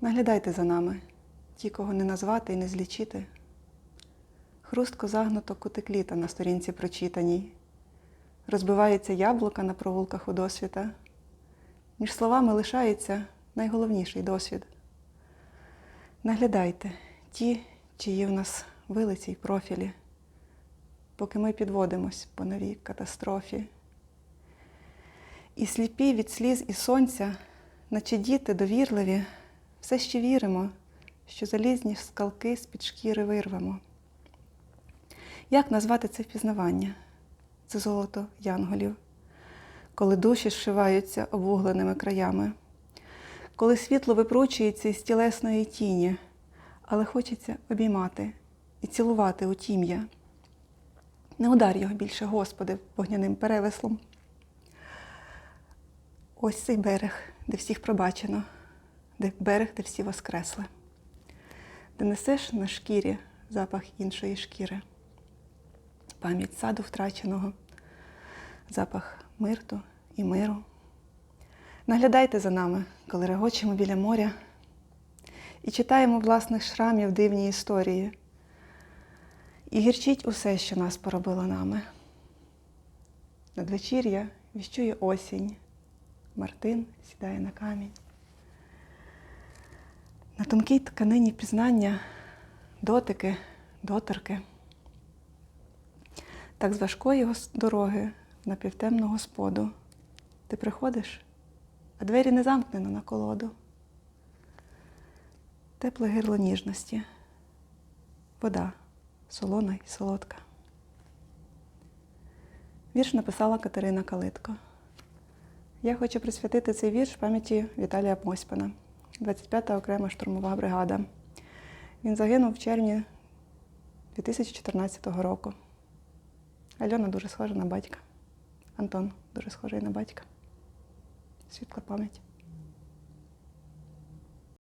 Наглядайте за нами, ті, кого не назвати і не злічити. Хрустко загнуто кутик на сторінці прочитаній. Розбивається яблука на провулках у досвіта. Між словами лишається найголовніший досвід. Наглядайте ті, чиї в нас вилиці й профілі, поки ми підводимось по новій катастрофі. І сліпі від сліз і сонця, наче діти довірливі, все ще віримо, що залізні скалки з-під шкіри вирвемо. Як назвати це впізнавання? Це золото янголів, коли душі зшиваються обвугленими краями, коли світло випручується із тілесної тіні, але хочеться обіймати і цілувати у тім'я. Не удар його більше, Господи, вогняним перевеслом. Ось цей берег, де всіх пробачено, де берег, де всі воскресли, де несеш на шкірі запах іншої шкіри, пам'ять саду втраченого, запах мирту і миру. Наглядайте за нами, коли регочемо біля моря і читаємо власних шрамів дивні історії. І гірчить усе, що нас поробило нами. Надвечір'я віщує осінь. Мартин сідає на камінь. На тонкій тканині пізнання дотики, доторки. Так з важкої дороги на півтемну господу ти приходиш, а двері не замкнено на колоду. Тепле гирло ніжності, вода солона й солодка. Вірш написала Катерина Калитко. Я хочу присвятити цей вірш пам'яті Віталія Мосьпана, 25-та окрема штурмова бригада. Він загинув в червні 2014 року. Альона дуже схожа на батька. Антон дуже схожий на батька. Світла пам'ять.